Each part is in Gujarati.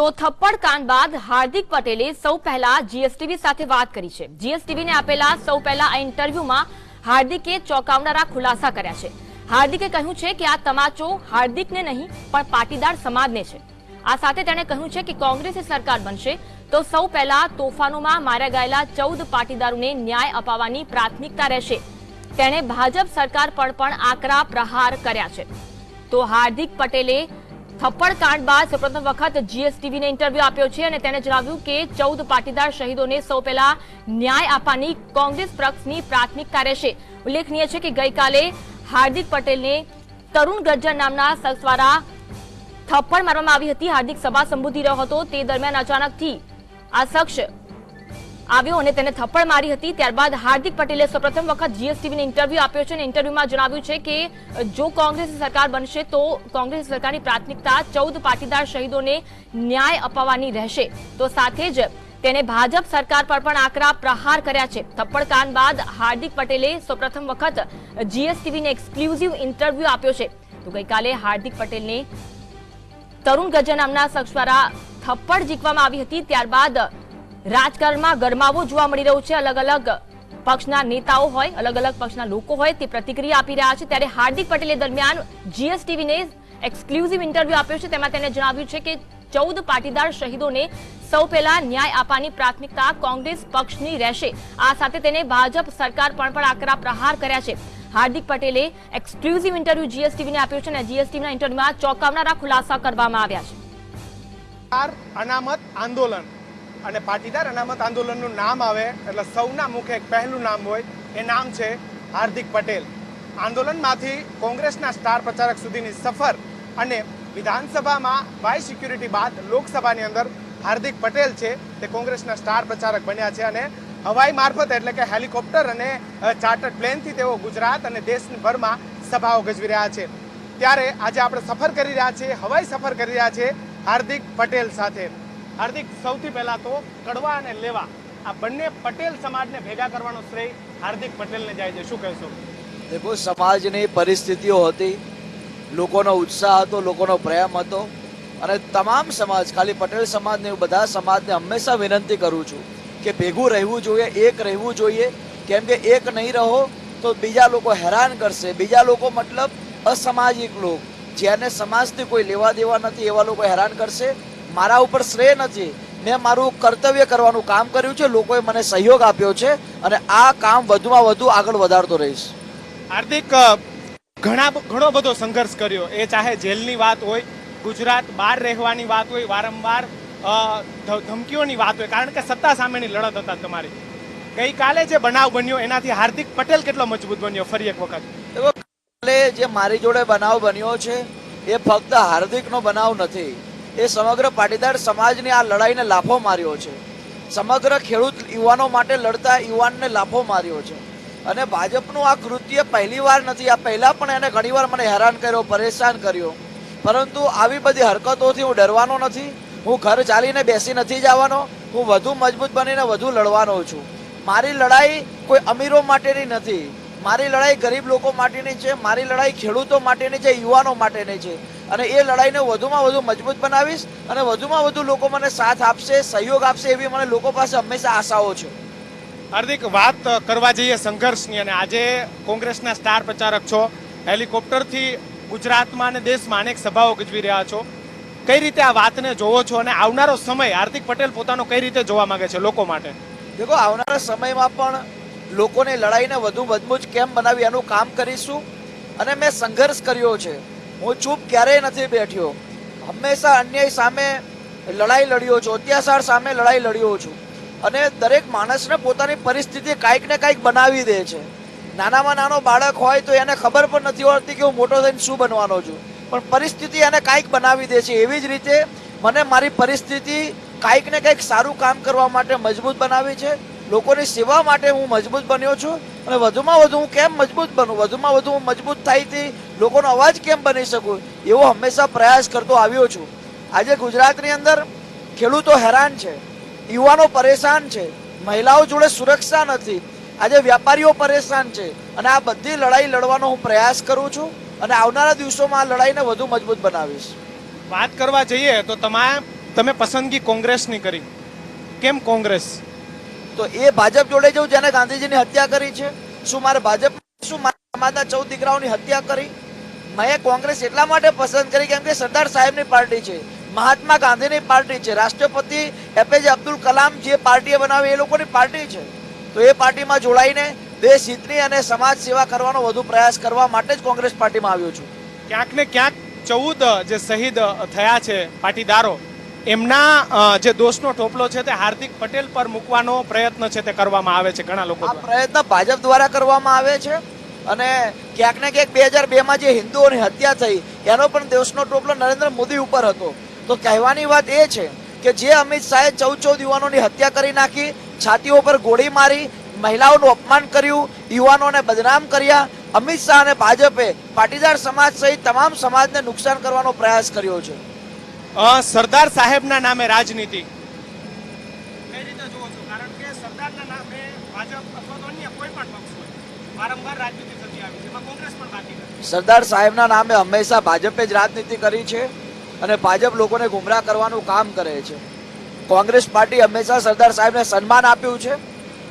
તો થપ્પડ કાંડ બાદ હાર્દિક પટેલે સૌ પહેલા જીએસટીવી સાથે વાત કરી છે. જીએસટીવીને આપેલા સૌ પહેલા આ ઇન્ટરવ્યુમાં હાર્દિકે ચોંકાવનારા ખુલાસા કર્યા છે. હાર્દિકે કહ્યું છે કે આ તમાચો હાર્દિકને નહીં, પણ પાટીદાર સમાજને છે. આ સાથે તેણે કહ્યું છે કે કોંગ્રેસની સરકાર બનશે તો સૌ પહેલા તોફાનોમાં માર્યા ગયેલા ચૌદ પાટીદારોને ન્યાય અપાવવાની પ્રાથમિકતા રહેશે. તેણે ભાજપ સરકાર પર પણ આકરા પ્રહાર કર્યા છે. તો હાર્દિક પટેલે થપ્પડ કાંડ બાદ સૌપ્રથમ વખત જીએસટીવીને ઇન્ટરવ્યુ આપ્યો છે અને તેણે જણાવ્યું કે ચૌદ પાટીદાર શહીદોને સૌ પહેલા ન્યાય આપવાની કોંગ્રેસ પક્ષની પ્રાથમિકતા રહેશે ઉલ્લેખનીય છે કે ગઈકાલે હાર્દિક પટેલને તરુણ ગજ્જર નામના શખ્સ દ્વારા થપ્પડ મારવામાં આવી હતી. હાર્દિક સભા સંબોધી રહ્યો હતો. તે દરમિયાન અચાનકથી આ શખ્સ આવ્યો અને તેને થપ્પડ મારી હતી. ત્યારબાદ હાર્દિક પટેલે સૌપ્રથમ વખત જીએસટીવીને ઇન્ટરવ્યુ આપ્યો છે અને ઇન્ટરવ્યુમાં જણાવ્યું છે કે, જો કોંગ્રેસ સરકાર બનશે તો કોંગ્રેસ સરકારની પ્રાથમિકતા ચૌદ પાટીદાર શહીદોને ન્યાય અપાવવાની રહેશે. તો સાથે જ તેને ભાજપ સરકાર પર પણ આકરા પ્રહાર કર્યા છે. થપ્પડ કાંડ બાદ હાર્દિક પટેલે સૌપ્રથમ વખત જીએસટીવીને એક્સક્લુઝિવ ઇન્ટરવ્યુ આપ્યો છે. તો ગઈકાલે હાર્દિક પટેલને તરુણ ગજા નામના શખ્સ દ્વારા થપ્પડ જીકવામાં આવી હતી. ત્યારબાદ રાજકારણમાં ગરમાવો જોવા મળી રહ્યું છે. અલગ અલગ પક્ષના નેતાઓ હોય, અલગ અલગ પક્ષના લોકો હોય તે પ્રતિક્રિયા આપી રહ્યા છે. ત્યારે હાર્દિક પટેલે દરમિયાન જીએસટીવીને એક્સક્લુઝિવ ઇન્ટરવ્યુ આપ્યો છે. તેમાં તેને જણાવ્યું છે કે ચૌદ પાટીદાર શહીદોને સૌ પહેલા ન્યાય આપવાની પ્રાથમિકતા કોંગ્રેસ પક્ષની રહેશે. આ સાથે તેને ભાજપ સરકાર પણ પણ આકરા પ્રહાર કર્યા છે. હાર્દિક પટેલે એક્સક્લુઝિવ ઇન્ટરવ્યુ જીએસટીવીને આપ્યો છે અને જીએસટીવીના ઇન્ટરવ્યુમાં ચોંકાવનારા ખુલાસા કરવામાં આવ્યા છે. અનામત આંદોલન. અને પાટીદાર અનામત આંદોલનનું નામ આવે, એટલે સૌના મુખે એક પહેલું નામ હોય, એ નામ છે હાર્દિક પટેલ. આંદોલનમાંથી કોંગ્રેસના સ્ટાર પ્રચારક સુધીની સફર અને વિધાનસભામાં બાય સિક્યુરિટી બાદ લોકસભાની અંદર હાર્દિક પટેલ છે, તે કોંગ્રેસના સ્ટાર પ્રચારક બન્યા છે અને હવાઈ મારફત એટલે કે હેલિકોપ્ટર અને ચાર્ટર્ડ પ્લેનથી તેઓ ગુજરાત અને દેશભરમાં સભાઓ ગજવી રહ્યા છે. ત્યારે આજે આપણે સફર કરી રહ્યા છીએ, હવાઈ સફર કરી રહ્યા છીએ હાર્દિક પટેલ સાથે. હાર્દિક, સૌથી પહેલા તો કડવા અને લેવા. આ બંને પટેલ સમાજને ભેગા કરવાનો શ્રેય હાર્દિક પટેલને જાય છે. શું કહેશો? દેખો, સમાજની પરિસ્થિતિઓ હતી. લોકોનો ઉત્સાહ હતો, લોકોનો પ્રેમ હતો. અને તમામ સમાજ, ખાલી પટેલ સમાજને બધા સમાજને હંમેશા વિનંતી કરું છું કે ભેગું રહેવું જોઈએ, એક રહેવું જોઈએ. કેમ કે એક નહીં રહો તો બીજા લોકો હેરાન કરશે. બીજા લોકો મતલબ અસામાજિક લોક. જેને સમાજથી કોઈ લેવા દેવા નથી, એવા લોકો હેરાન કરશે. મારા ઉપર શ્રેય નથી. મેં મારું કર્તવ્ય કરવાનું કામ કર્યું છે. લોકોએ મને સહયોગ આપ્યો છે અને આ કામ વધુમાં વધુ આગળ વધારતો રહીશ. હાર્દિક ઘણા ઘણો બધો સંઘર્ષ કર્યો. એ ચાહે જેલની વાત હોય ગુજરાત બહાર રહેવાની વાત હોય વારંવાર ધમકીઓની વાત હોય કારણ કે સત્તા સામેની લડત હતા તમારી. ગઈકાલે જે બનાવ બન્યો એનાથી હાર્દિક પટેલ કેટલો મજબૂત બન્યો ફરી એક વખત. કાલે જે મારી જોડે બનાવ બન્યો છે એ ફક્ત હાર્દિકનો બનાવ નથી. એ સમગ્ર પાટીદાર સમાજની આ લડાઈને લાફો માર્યો છે. સમગ્ર ખેડૂત યુવાનો માટે લડતા યુવાનને લાફો માર્યો છે. અને ભાજપનું આ કૃત્ય પહેલી વાર નથી, આ પહેલાં પણ એને ઘણીવાર મને હેરાન કર્યો, પરેશાન કર્યો. પરંતુ આવી બધી હરકતોથી હું ડરવાનો નથી. હું ઘર ચાલીને બેસી નથી જવાનો. હું વધુ મજબૂત બનીને વધુ લડવાનો છું. મારી લડાઈ કોઈ અમીરો માટેની નથી. મારી લડાઈ ગરીબ લોકો માટેની છે. મારી લડાઈ ખેડૂતો માટેની છે, યુવાનો માટેની છે. અને એ લડાઈને વધુમાં વધુ મજબૂત બનાવીશ અને વધુમાં વધુ લોકો મને સાથ આપશે સહયોગ આપશે એવી મને લોકો પાસે હંમેશા આશાઓ છે. હાર્દિક વાત કરવા જઈએ સંઘર્ષની અને આજે કોંગ્રેસના સ્ટાર પ્રચારક છો. હેલિકોપ્ટરથી ગુજરાતમાં અને દેશમાં અનેક સભાઓ ગજવી રહ્યા છો. કઈ રીતે આ વાતને જોવો છો અને આવનારો સમય હાર્દિક પટેલ પોતાનો કઈ રીતે જોવા માંગે છે લોકો માટે? દેખો આવનારા સમયમાં પણ લોકોને લડાઈને વધુ મજબૂત કેમ બનાવી એનું કામ કરીશું? અને મેં સંઘર્ષ કર્યો છે. હું ચૂપ ક્યારેય નથી બેઠ્યો. હંમેશા અન્યાય સામે લડાઈ લડ્યો છું, અત્યાચાર સામે લડાઈ લડ્યો છું. અને દરેક માણસને પોતાની પરિસ્થિતિ કાંઈક ને કાંઈક બનાવી દે છે. નાનામાં નાનો બાળક હોય તો એને ખબર પણ નથી હોતી કે હું મોટો થઈને શું બનવાનો છું. પણ પરિસ્થિતિ એને કાંઈક બનાવી દે છે. એવી જ રીતે મને મારી પરિસ્થિતિ કાંઈક ને કાંઈક સારું કામ કરવા માટે મજબૂત બનાવી છે. લોકોની સેવા માટે હું મજબૂત બન્યો છું અને વધુમાં વધુ હું કેમ મજબૂત બનું? વધુમાં વધુ હું મજબૂત થાયથી લોકોનો અવાજ કેમ બની શકું? એવો હંમેશા પ્રયાસ કરતો આવ્યો છું. આજે ગુજરાતની અંદર ખેડૂતો હેરાન છે, યુવાનો પરેશાન છે, મહિલાઓ જોડે સુરક્ષા નથી. આજે વ્યાપારીઓ પરેશાન છે અને આ બધી લડાઈ લડવાનો હું પ્રયાસ કરું છું અને આવનારા દિવસોમાં આ લડાઈને વધુ મજબૂત બનાવીશ. વાત કરવા જઈએ તો તમામ તમે પસંદગી કોંગ્રેસની કરી. કેમ કોંગ્રેસ? તો એ ભાજપ જોડે જવું જેને ગાંધીજીની હત્યા કરી છે, શું મારે ભાજપ, શું સમાજના ચૌદ દીકરાઓની હત્યા કરી? મેં કોંગ્રેસ એટલા માટે પસંદ કરી કેમ કે સરદાર સાહેબની પાર્ટી છે, મહાત્મા ગાંધીની પાર્ટી છે, રાષ્ટ્રપતિ એપીજે અબ્દુલ કલામ જે પાર્ટીએ બનાવી એ લોકોની પાર્ટી છે. તો એ પાર્ટીમાં જોડાઈને દેશ હિતની અને સમાજ સેવા કરવાનો વધુ પ્રયાસ કરવા માટે જ કોંગ્રેસ પાર્ટીમાં આવ્યો છું. ક્યાંક ને ક્યાંક ચૌદ જે શહીદ થયા છે પાટીદારો એમના જે દોષનો ટોપલો છે તે હાર્દિક પટેલ પર મૂકવાનો પ્રયત્ન છે તે કરવામાં આવે છે ઘણા લોકો આ પ્રયત્ન ભાજપ દ્વારા કરવામાં આવે છે અને ક્યાંક ને ક્યાંક બે હજાર બેમાં જે હિન્દુઓની હત્યા થઈ એનો પણ દેશનો ટોપલો નરેન્દ્ર મોદી ઉપર હતો. તો કહેવાની વાત એ છે કે જે અમિત શાહે ચૌદ ચૌદ યુવાનોની હત્યા કરી નાખી છાતીઓ પર ગોળી મારી મહિલાઓનું અપમાન કર્યું યુવાનોને બદનામ કર્યા અમિત શાહ અને ભાજપે પાટીદાર સમાજ સહિત તમામ સમાજને નુકસાન કરવાનો પ્રયાસ કર્યો છે. સરદાર સાહેબના નામે રાજનીતિ. કઈ રીતે જુઓ છો? કારણ કે સરદારના નામે ભાજપ અથવા અન્ય કોઈ પણ પક્ષ હોય વારંવાર રાજનીતિ થતી આવી છે. એમાં કોંગ્રેસ પણ બાકી નથી. સરદાર સાહેબના નામે હંમેશા ભાજપે જ રાજનીતિ કરી છે અને ભાજપ લોકોને ગુમરાહ કરવાનું કામ કરે છે. કોંગ્રેસ પાર્ટી હંમેશા સરદાર સાહેબને સન્માન આપ્યું છે.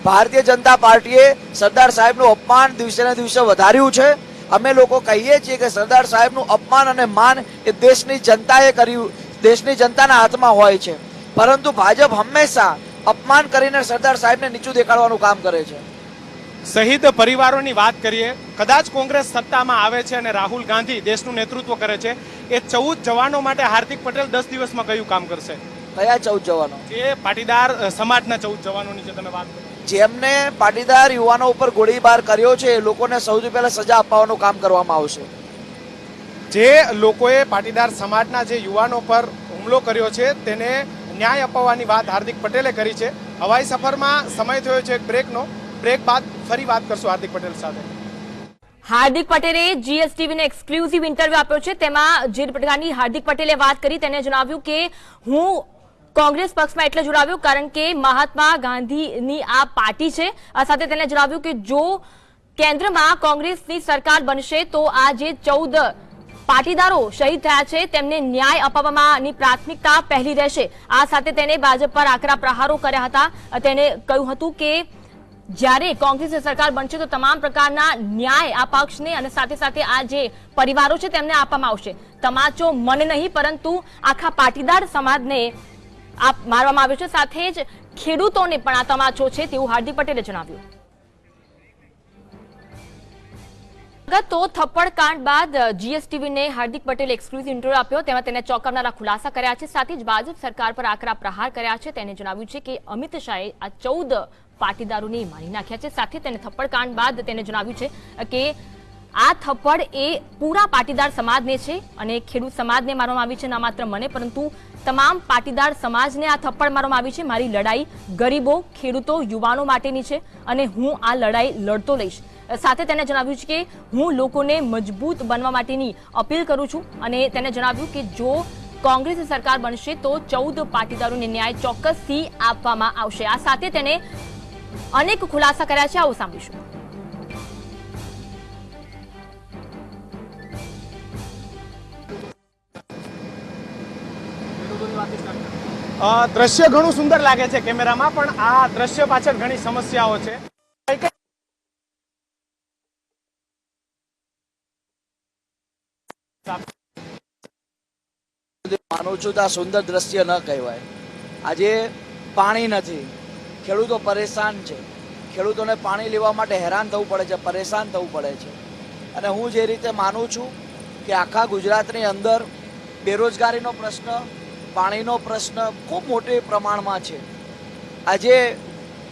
ભારતીય જનતા પાર્ટીએ સરદાર સાહેબનું અપમાન દિવસે ને દિવસે વધાર્યું છે. અમે લોકો કહીએ છીએ કે સરદાર સાહેબનું અપમાન અને માન એ દેશની જનતાએ કર્યું દેશની જનતાના હાથમાં હોય છે. પરંતુ ભાજપ હંમેશા અપમાન કરીને સરદાર સાહેબને નીચું દેખાડવાનું કામ કરે છે. શહીદ પરિવારોની વાત કરીએ કદાચ કોંગ્રેસ સત્તામાં આવે છે અને રાહુલ ગાંધી દેશનું નેતૃત્વ કરે છે એ ચૌદ જવાનો માટે હાર્દિક પટેલ દસ દિવસમાં કયું કામ કરશે? કયા ચૌદ જવાનો? જે પાટીદાર સમાજના ચૌદ જવાનોની જે તમે વાત જેમને પાટીદાર યુવાનો ઉપર ગોળીબાર કર્યો છે એ લોકોને સૌથી પહેલા સજા અપાવવાનું કામ કરવામાં આવશે. જે લોકોએ પાટીદાર સમાજના જે યુવાનો પર હુમલો કર્યો છે, તેને ન્યાય અપાવવાની વાત હાર્દિક પટેલે કરી છે. હવાઈ સફરમાં સમય થયો છે એક બ્રેકનો. બ્રેક બાદ ફરી વાત કરશું હાર્દિક પટેલ સાથે. હાર્દિક પટેલે જીએસટીવીને એક્સક્લુઝિવ ઇન્ટરવ્યુ આપ્યો છે. તેમાં જે પ્રકારની હાર્દિક પટેલે વાત કરી તેને જણાવ્યું કે હું કોંગ્રેસ પક્ષમાં એટલે જોડાવ્યું કારણ કે મહાત્મા ગાંધીની આ પાર્ટી છે. આ સાથે તેને જણાવ્યું કે જો કેન્દ્રમાં કોંગ્રેસની સરકાર બનશે તો આ જે ચૌદ પાટીદારો શહીદ થયા છે, તેમને ન્યાય અપાવવાની પ્રાથમિકતા પહેલી રહેશે. આ સાથે તેને ભાજપ પર આકરા પ્રહારો કર્યા હતા. તેને કહ્યું હતું કે, જ્યારે કોંગ્રેસ સરકાર બનશે તો તમામ પ્રકારના ન્યાય આ પક્ષને અને સાથે સાથે આ જે પરિવારો છે તેમને આપવામાં આવશે. તમાચો મને નહીં, પરંતુ આખા પાટીદાર સમાજને આ મારવામાં આવ્યો છે. સાથે જ ખેડૂતોને પણ આ તમાચો છે તેવું હાર્દિક પટેલે જણાવ્યું. તો થપ્પડ કાંડ બાદ જીએસટીવીને હાર્દિક પટેલે એક્સક્લુઝિવ ઇન્ટરવ્યુ આપ્યો. તેમાં તેને ચોંકાવનારા ખુલાસા કર્યા છે. સાથે જ ભાજપ સરકાર પર આકરા પ્રહાર કર્યા છે. તેને જણાવ્યું છે કે અમિત શાહે આ ચૌદ પાટીદારોને મારી નાખ્યા છે. સાથે તેને થપ્પડકાંડ બાદ તેને જણાવ્યું છે કે આ થપ્પડ એ પૂરા પાટીદાર સમાજને છે અને ખેડૂત સમાજને મારવામાં આવી છે. ના માત્ર મને, પરંતુ તમામ પાટીદાર સમાજને આ થપ્પડ મારવામાં આવી છે. મારી લડાઈ ગરીબો, ખેડૂતો, યુવાનો માટેની છે અને હું આ લડાઈ લડતો લઈશ સાથે તેને જણાવ્યું છે કે હું લોકોને મજબૂત બનવા માટેની અપીલ કરું છું અને તેને જણાવ્યું કે જો કોંગ્રેસ સરકાર બનશે તો ચૌદ પાટીદારોને ન્યાય ચોક્કસથી આપવામાં આવશે. આ સાથે તેને અનેક ખુલાસા કર્યા છે. આવું સાંભળીશું. દ્રશ્ય ઘણું સુંદર લાગે છે કેમેરામાં, પણ આ દ્રશ્ય પાછળ ઘણી સમસ્યાઓ છે કઈ કઈ માનું છું તો આ સુંદર દ્રશ્ય ન કહેવાય. આજે પાણી નથી. ખેડૂતો પરેશાન છે. ખેડૂતોને પાણી લેવા માટે હેરાન થવું પડે છે, પરેશાન થવું પડે છે. અને હું જે રીતે માનું છું કે આખા ગુજરાતની અંદર બેરોજગારીનો પ્રશ્ન, પાણીનો પ્રશ્ન ખૂબ મોટી પ્રમાણમાં છે. આજે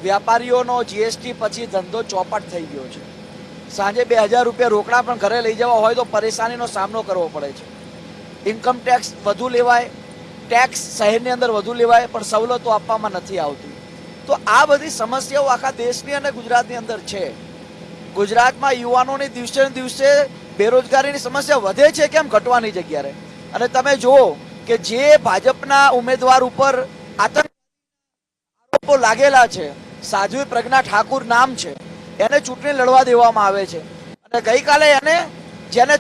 વ્યાપારીઓનો જીએસટી પછી ધંધો ચોપટ થઈ ગયો છે. સાંજે બે હજાર રૂપિયા રોકડા પણ ઘરે લઈ જવા હોય તો પરેશાનીનો સામનો કરવો પડે છે. ઇન્કમ ટેક્સ વધુ લેવાય ટેક્સ શહેરની અંદર વધુ લેવાય, પણ સવલતો આપવામાં નથી આવતી. તો આ બધી સમસ્યાઓ આખા દેશની અને ગુજરાતની અંદર છે. ગુજરાતમાં યુવાનોની દિવસે દિવસે બેરોજગારીની સમસ્યા વધે છે કેમ ઘટવાની જગ્યાએ? અને તમે જુઓ કે જે ભાજપના ઉમેદવાર ઉપર આતંક લાગેલા છે, સાધ્વી પ્રજ્ઞા ઠાકુર નામ છે, એને ચૂંટણી લડવા દેવામાં આવે છે. અને ગઈકાલે એને જેને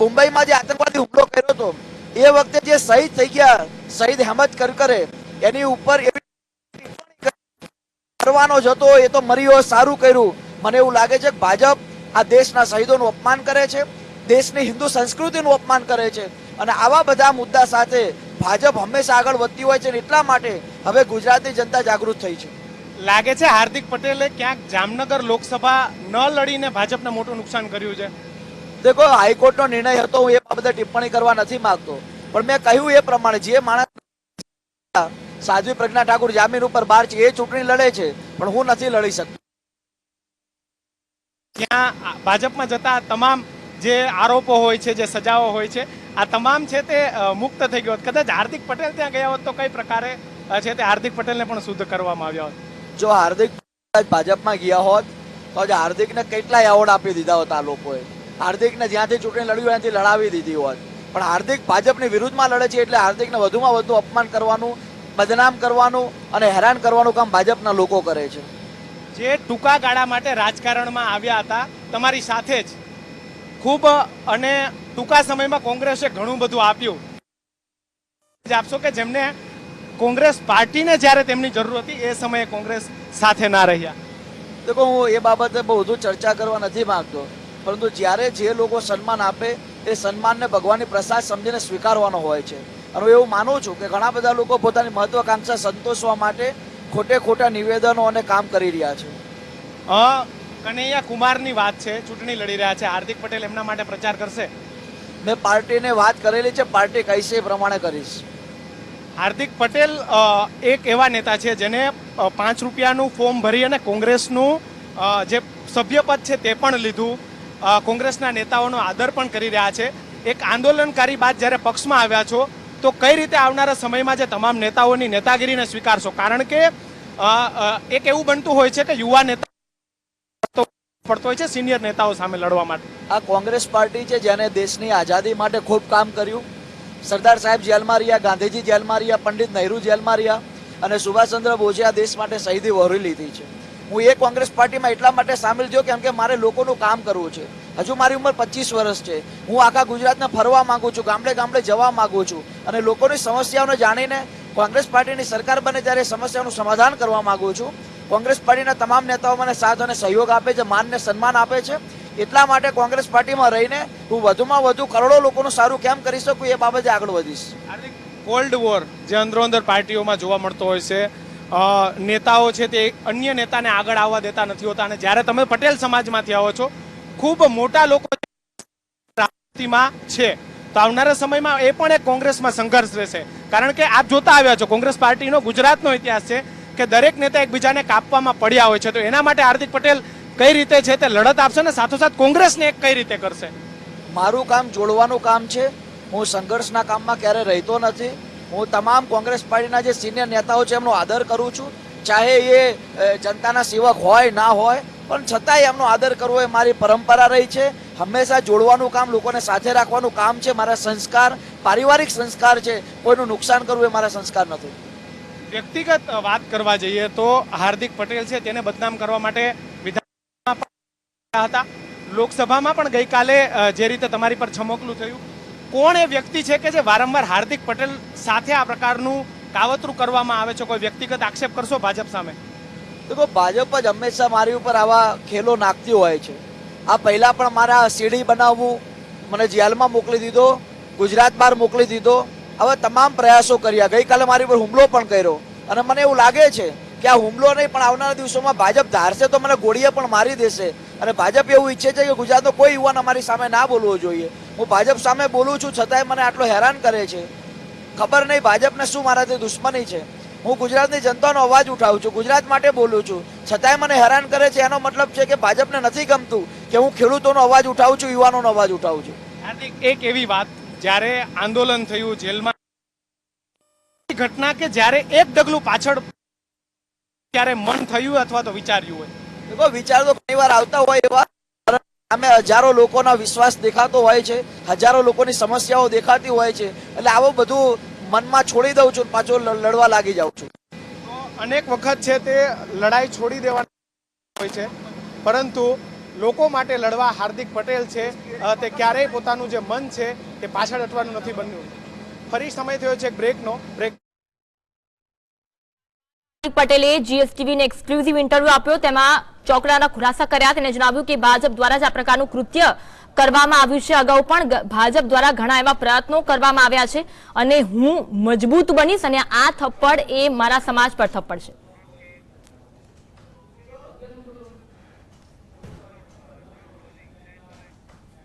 મુંબઈમાં જે આતંકવાદી હુમલો કર્યો હતો, એ વખતે જે શહીદ થઈ ગયા, શહીદ હેમત કરકરે, એની ઉપર કરવાનો જ હતો, એ તો મર્યો સારું કર્યું. મને એવું લાગે છે કે ભાજપ આ દેશના શહીદોનું અપમાન કરે છે, દેશની હિન્દુ સંસ્કૃતિનું અપમાન કરે છે અને આવા બધા મુદ્દા સાથે ભાજપ હંમેશા આગળ વધતી હોય છે એટલા માટે હવે ગુજરાતની જનતા જાગૃત થઈ છે. લાગે છે હાર્દિક પટેલે ક્યાંક જામનગર લોકસભા ન લડીને ભાજપને મોટું નુકસાન કર્યું છે? દેખો હાઈકોર્ટનો નિર્ણય હતો હું એ બાબતે ટિપ્પણી કરવા નથી માંગતો. પણ મેં કહ્યું એ પ્રમાણે જે માણસ સાધ્વી પ્રજ્ઞા ઠાકુર જામીન ઉપર બહાર છે એ ચૂંટણી લડે છે પણ હું નથી લડી શકતો. ત્યાં ભાજપમાં જતા તમામ જે આરોપો હોય છે જે સજાઓ હોય છે આ તમામ છે તે મુક્ત થઈ ગયો. કદાચ હાર્દિક પટેલ ત્યાં ગયા હોત તો કઈ પ્રકારે છે તે હાર્દિક પટેલને પણ શુદ્ધ કરવામાં આવ્યા હોત? જો હાર્દિક ભાજપમાં ગયા હોત તો આજે હાર્દિકને કેટલાય એવોર્ડ આપી દીધા હોત આ લોકોએ. હાર્દિકને જ્યાંથી ચૂંટણી લડ્યું હોય ત્યાંથી લડાવી દીધી હોત. પણ હાર્દિક ભાજપની વિરુદ્ધમાં લડે છે એટલે હાર્દિકને વધુમાં વધુ અપમાન કરવાનું બદનામ કરવાનું અને હેરાન કરવાનું કામ ભાજપના લોકો કરે છે. જે ટૂંકા ગાળા માટે રાજકારણમાં આવ્યા હતા તમારી સાથે જ. ખૂબ અને ટૂંકા સમયમાં કોંગ્રેસે ઘણું બધું આપ્યું. જ આપશો કે જેમને કોંગ્રેસ પાર્ટીને જ્યારે તેમની જરૂર હતી એ સમયે કોંગ્રેસ સાથે ના રહ્યા. દેખો હું એ બાબતે બહુ વધુ ચર્ચા કરવા નથી માંગતો. પરંતુ જ્યારે જે લોકો સન્માન આપે એ સન્માનને ભગવાનની પ્રસાદ સમજીને સ્વીકારવાનો હોય છે. અને હું એવું માનું છું કે ઘણા બધા લોકો પોતાની મહત્વાકાંક્ષા સંતોષવા માટે ખોટે ખોટા નિવેદનો અને કામ કરી રહ્યા છે. કનૈયા કુમારની વાત છે ચૂંટણી લડી રહ્યા છે હાર્દિક પટેલ એમના માટે પ્રચાર કરશે. મેં પાર્ટીને વાત કરેલી છે પાર્ટી કહીશે એ પ્રમાણે કરીશ. હાર્દિક પટેલ એક એવા નેતા છે જેને પાંચ રૂપિયાનું ફોર્મ ભરી અને કોંગ્રેસનું જે સભ્યપદ છે તે પણ લીધું. કોંગ્રેસના નેતાઓનો આદર પણ કરી રહ્યા છે. એક આંદોલનકારી બાદ જ્યારે પક્ષમાં આવ્યા છો, તો કઈ રીતે આવનારા સમયમાં જે તમામ નેતાઓની નેતાગીરીને સ્વીકારશો? કારણ કે એક એવું બનતું હોય છે કે યુવા નેતા પડતો હોય છે, સિનિયર નેતાઓ સામે લડવા માટે. આ કોંગ્રેસ પાર્ટી છે જેને દેશની આઝાદી માટે ખૂબ કામ કર્યું. સરદાર સાહેબ જેલમાં રહ્યા ગાંધીજી જેલમાં પંડિત નહેરુ જેલમાં રહ્યા અને સુભાષચંદ્ર બોઝે આ દેશ માટે શહીદી વહોરી લીધી છે. હું એ કોંગ્રેસ પાર્ટીમાં એટલા માટે સામેલ થયો કેમ કે મારે લોકોનું કામ કરવું છે. હજુ મારી ઉંમર પચીસ વર્ષ છે. હું આખા ગુજરાતને ફરવા માંગુ છું, ગામડે ગામડે જવા માંગુ છું અને લોકોની સમસ્યાઓને જાણીને કોંગ્રેસ પાર્ટીની સરકાર બને ત્યારે સમસ્યાઓનું સમાધાન કરવા માંગુ છું. કોંગ્રેસ પાર્ટીના તમામ નેતાઓ મને સાથ અને સહયોગ આપે છે માનને સન્માન આપે છે. એટલા માટે કોંગ્રેસ પાર્ટીમાં રહીને હું વધુમાં વધુ કરોડો લોકોનું સારું કેમ કરી શકું એ બાબતે આગળ વધીશ. કોલ્ડ વોર જે અંદરો અંદર પાર્ટીઓમાં જોવા મળતો હોય છે નેતાઓ છે તે અન્ય નેતાને આગળ આવવા દેતા નથી હોતા અને જ્યારે તમે પટેલ સમાજમાંથી આવો છો, ખૂબ મોટા લોકો રાજનીતિમાં છે. તો આવનારા સમયમાં એ પણ એક કોંગ્રેસમાં સંઘર્ષ રહેશે. કારણ કે આપ જોતા આવ્યા છો, કોંગ્રેસ પાર્ટીનો ગુજરાતનો ઇતિહાસ છે કે દરેક નેતા એકબીજાને કાપવામાં પડ્યા હોય છે. તો એના માટે હાર્દિક પટેલ કઈ રીતે છે તે લડત આપશે ને સાથોસાથ કોંગ્રેસને એક કઈ રીતે કરશે? મારું કામ જોડવાનું કામ છે. હું સંઘર્ષના કામમાં ક્યારે રહેતો નથી. હું તમામ કોંગ્રેસ પાર્ટીના જે સિનિયર નેતાઓ છે, એમનો આદર કરું છું. ચાહે એ જનતાના સેવક હોય, ના હોય, પણ છતાંય એમનો આદર કરવો એ મારી પરંપરા રહી છે. હંમેશા જોડવાનું કામ, લોકોને સાથે રાખવાનું કામ છે, મારા સંસ્કાર, પારિવારિક સંસ્કાર છે, કોઈનું નુકસાન કરવું એ મારા સંસ્કાર નથી. વ્યક્તિગત વાત કરવા જઈએ તો હાર્દિક પટેલ છે, તેને બદનામ કરવા માટે વિધાનસભામાં હતા. લોકસભામાં પણ ગઈકાલે જે રીતે તમારી પર છમકલું થયું કોણ એ વ્યક્તિ છે કે જે વારંવાર હાર્દિક પટેલ સાથે આ પ્રકારનું કાવતરું કરવામાં આવે છે? કોઈ વ્યક્તિગત આક્ષેપ કરશો ભાજપ સામે? તો ભાજપ જ હંમેશા મારી ઉપર આવા ખેલો નાખતી હોય છે. આ પહેલાં પણ મારા સીડી બનાવવું મને જેલમાં મોકલી દીધો, ગુજરાત બહાર મોકલી દીધો. હવે તમામ પ્રયાસો કર્યા. ગઈકાલે મારી ઉપર હુમલો પણ કર્યો. અને મને એવું લાગે છે કે આ હુમલો નહીં, પણ આવનારા દિવસોમાં ભાજપ ધારશે તો મને ગોળીએ પણ મારી દેશે. અને ભાજપ એવું ઈચ્છે છે કે ગુજરાતનો કોઈ યુવાન અમારી સામે ના બોલવો જોઈએ. હું ભાજપ સામે બોલું છું છતાંય મને આટલો હેરાન કરે છે. ખબર નહીં ભાજપને શું મારાથી દુશ્મની છે. હું ગુજરાતની જનતાનો અવાજ ઉઠાવું છું ગુજરાત માટે બોલું છું. છતાંય મને હેરાન કરે છે એનો મતલબ છે કે ભાજપને નથી ગમતું કે હું ખેડૂતોનો અવાજ ઉઠાવું છું યુવાનોનો અવાજ ઉઠાવું છું. હાર્દિક એક એવી વાત જ્યારે આંદોલન થયું જેલમાં ઘટના કે જ્યારે એક ડગલું પાછળ ત્યારે મન થયું અથવા તો વિચાર્યું હોય? વિચાર તો ઘણી વાર આવતા હોય એવા. સામે હજારો લોકોનો વિશ્વાસ દેખાતો હોય છે, હજારો લોકોની સમસ્યાઓ દેખાતી હોય છે, એટલે આવું બધું મનમાં છોડી દઉં છું, પાછો લડવા લાગી જાઉં છું. અનેક વખત છે તે લડાઈ છોડી દેવાની હોય છે, પરંતુ લોકો માટે લડવા હાર્દિક પટેલ છે તે ક્યારેય પોતાનું જે મન છે, તે પાછળ હટવાનું નથી બન્યું. ફરી સમય થયો છે બ્રેકનો બ્રેક પટેલે જીએસટીવીને એક્સક્લુઝિવ ઇન્ટરવ્યુ આપ્યો. તેમાં ચોકડાના ખુલાસા કર્યા. તેને જણાવ્યું કે ભાજપ દ્વારા જ આ પ્રકારનું કૃત્ય કરવામાં આવ્યું છે. અગાઉ પણ ભાજપ દ્વારા ઘણા એવા પ્રયત્નો કરવામાં આવ્યા છે અને હું મજબૂત બનીશ અને આ થપ્પડ એ મારા સમાજ પર થપ્પડ છે.